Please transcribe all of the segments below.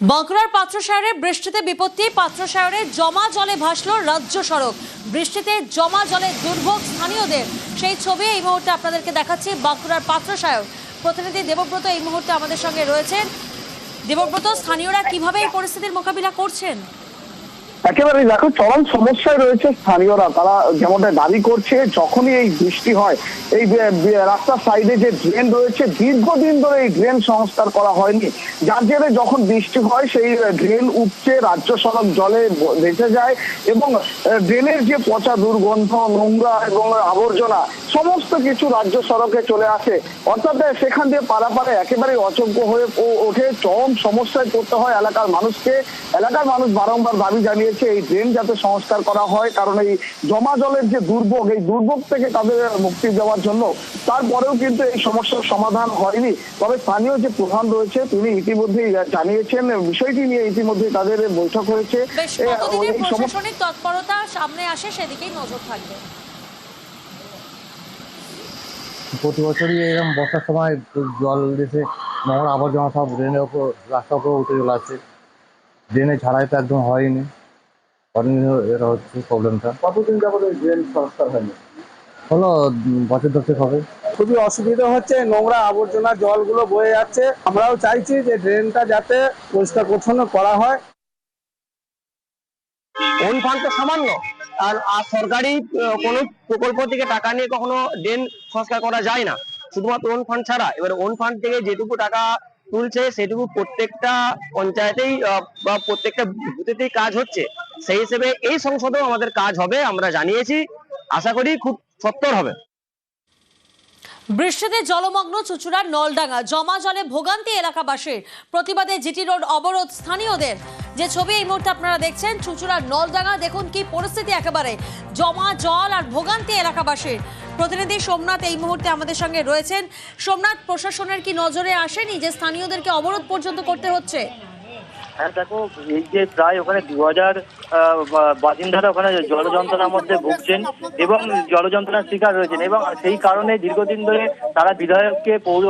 বাঁকুড়ার পাত্র শহরে বৃষ্টিতে বিপত্তি, পাত্র শহরে জমা জলে ভাসল রাজ্য সড়ক। বৃষ্টিতে জমা জলে দুর্ভোগ স্থানীয়দের। সেই ছবি এই মুহূর্তে আপনাদেরকে দেখাচ্ছি বাঁকুড়ার পাত্র শহর প্রতিনিধি দেবব্রত এই মুহূর্তে আমাদের সঙ্গে রয়েছেন। দেবব্রত, স্থানীয়রা কীভাবে এই পরিস্থিতির মোকাবিলা করছেন? একেবারে দেখো, চরম সমস্যায় রয়েছে স্থানীয়রা। তারা যেমনটা দাবি করছে, যখনই এই বৃষ্টি হয়, এই রাস্তার সাইডে যে ড্রেন রয়েছে, দীর্ঘদিন ধরে এই ড্রেন সংস্কার করা হয়নি। যার জেরে যখন বৃষ্টি হয়, সেই ড্রেন উপচে রাজ্য সড়ক জলে ভেসে যায় এবং ড্রেনের যে পচা দুর্গন্ধ, নোংরা এবং আবর্জনা, সমস্ত কিছু রাজ্য সড়কে চলে আসে। অর্থাৎ সেখান দিয়ে পারাপারে একেবারে অযোগ্য হয়ে ওঠে। চরম সমস্যায় পড়তে হয় এলাকার মানুষকে। এলাকার মানুষ বারংবার দাবি জানিয়েছে এই ড্রেন যাতে সংস্কার করা হয় কারণ এই জমা জলের যে দুর্ভোগ এই দুর্ভোগ থেকে তাদের মুক্তি দেওয়ার জন্য তারপরেও কিন্তু এই সমস্যার সমাধান হয়নি। তবে স্থানীয় যে প্রধান রয়েছে তিনি ইতিমধ্যেই জানিয়েছেন বিষয়টি নিয়ে ইতিমধ্যে তাদের বৈঠক হয়েছে। প্রশাসনিক তৎপরতা সামনে আসে সেদিকেই নজর থাকবে। প্রতি বছরই এরকম বর্ষার সময় জল এসে নোংরা আবর্জনা সব ড্রেনের ওপর রাস্তার উপর উঠে চলে আসছে ড্রেনে ছাড়াই তো একদম হয়নি এটা হচ্ছে প্রবলেমটা। কতদিন যাবত ড্রেন সংস্কার হয়নি? হলো বছর দশেক হবে। খুবই অসুবিধা হচ্ছে নোংরা আবর্জনা জলগুলো বয়ে যাচ্ছে। আমরাও চাইছি যে ড্রেনটা যাতে পরিষ্কার পরিচ্ছন্ন করা হয়। ওন ফান্ড তো সামান্য। আর আর সরকারি কোনো প্রকল্প থেকে টাকা নিয়ে কখনো ড্রেন সংস্কার করা যায় না। শুধুমাত্র ওন ফান্ড ছাড়া। এবার ওন ফান্ড থেকে যেটুকু টাকা তুলছে, সেটুকু প্রত্যেকটা পঞ্চায়েতেই বা প্রত্যেকটা বুথেতেই কাজ হচ্ছে। সেই হিসেবে এই সংসদেও আমাদের কাজ হবে, আমরা জানিয়েছি। আশা করি খুব সত্তর হবে। বৃষ্টিতে জলমগ্ন চুচুড়ার নলডাঙ্গা জমা জলে ভোগান্তি এলাকাবাসীর প্রতিবাদে জিটি রোড অবরোধ স্থানীয়দের। যে ছবি এই মুহূর্তে আপনারা দেখছেন, চুচুড়ার নলডাঙ্গা, দেখুন কি পরিস্থিতি একেবারে। জমা জল আর ভোগান্তি এলাকাবাসীর। প্রতিনিধি সোমনাথ এই মুহূর্তে আমাদের সঙ্গে রয়েছেন। সোমনাথ, প্রশাসনের কি নজরে আসেনি যে স্থানীয়দেরকে অবরোধ পর্যন্ত করতে হচ্ছে? হ্যাঁ দেখো, এই যে প্রায় ওখানে দু হাজার বাসিন্দারা ওখানে জল যন্ত্রণার মধ্যে ভুগছেন এবং জল যন্ত্রণার শিকার রয়েছেন এবং সেই কারণে দীর্ঘদিন ধরে তারা বিধায়ককে, পৌর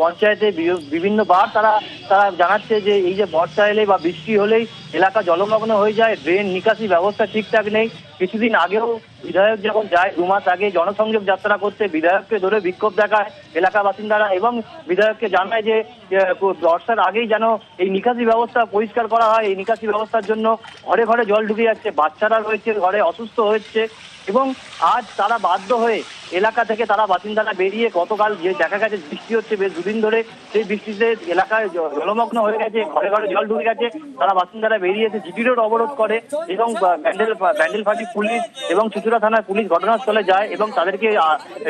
পঞ্চায়েতে বিভিন্নবার তারা তারা জানাচ্ছে যে এই যে বর্ষা এলে বা বৃষ্টি হলেই এলাকা জলমগ্ন হয়ে যায়, ড্রেন, নিকাশি ব্যবস্থা ঠিকঠাক নেই। কিছুদিন আগেও বিধায়ক যখন যায়, দু মাস আগে জনসংযোগ যাত্রা করতে বিধায়ককে ধরে বিক্ষোভ দেখায় এলাকা বাসিন্দারা এবং বিধায়ককে জানায় যে বর্ষার আগেই যেন এই নিকাশি ব্যবস্থা পরিষ্কার করা হয়। এই নিকাশি ব্যবস্থার জন্য ঘরে ঘরে জল ঢুকে যাচ্ছে। বাচ্চারা রয়েছে, ঘরে অসুস্থ হচ্ছে। এবং আজ তারা বাধ্য হয়ে এলাকা থেকে তারা বাসিন্দারা বেরিয়ে গতকাল যে দেখা গেছে বৃষ্টি হচ্ছে, বেশ দুদিন ধরে সেই বৃষ্টিতে এলাকায় জলমগ্ন হয়ে গেছে, ঘরে ঘরে জল ঢুকে গেছে, তারা বাসিন্দারা বেরিয়ে এসে জিটি রোড অবরোধ করে এবং ব্যান্ডেল ব্যান্ডেল ফাটি পুলিশ এবং চুচুড়া থানার পুলিশ ঘটনাস্থলে যায় এবং তাদেরকে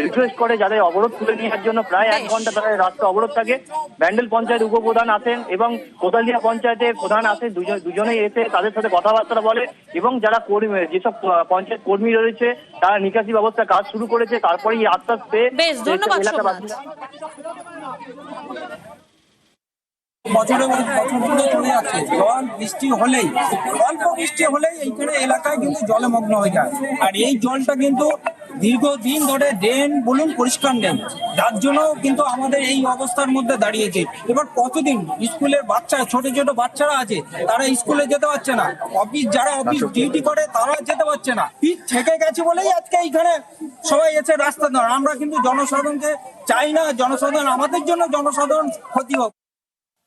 রিকোয়েস্ট করে যাদের অবরোধ তুলে নেওয়ার জন্য প্রায় এক ঘণ্টা তাদের রাস্তা অবরোধ থাকে। ব্যান্ডেল পঞ্চায়েত উপপ্রধান আসেন এবং কোদালিয়া পঞ্চায়েতের প্রধান আসেন দুজন, দুজনেই এসে তাদের সাথে কথাবার্তা বলে এবং যারা কর্মী, যেসব পঞ্চায়েত কর্মী রয়েছে তারা নিকাশি ব্যবস্থা কাজ শুরু করেছে তারপরেই আস্তে আস্তে বেশ, ধন্যবাদ, এলাকা সোমনাথ। বাসিন্দা বছরে বছর ধরে চলে যাচ্ছে জল বৃষ্টি হলেই অল্প বৃষ্টি হলেই এইখানে এলাকায় কিন্তু জলমগ্ন হয়ে যায় আর এই জলটা কিন্তু দীর্ঘদিন ধরে ড্রেন বলুন পরিষ্কার নেই যার জন্য কিন্তু আমাদের এই অবস্থার মধ্যে দাঁড়িয়েছে। এবার কতদিন স্কুলের বাচ্চা ছোট ছোট বাচ্চারা আছে তারা স্কুলে যেতে পারছে না। অফিস যারা অফিস ডিউটি করে তারা যেতে পারছে না। পিচ থেকে গেছে বলেই আজকে এইখানে সবাই এসে রাস্তা ধর। আমরা কিন্তু জনসাধারণকে চাই না জনসাধারণ আমাদের জন্য জনসাধারণ ক্ষতি হোক।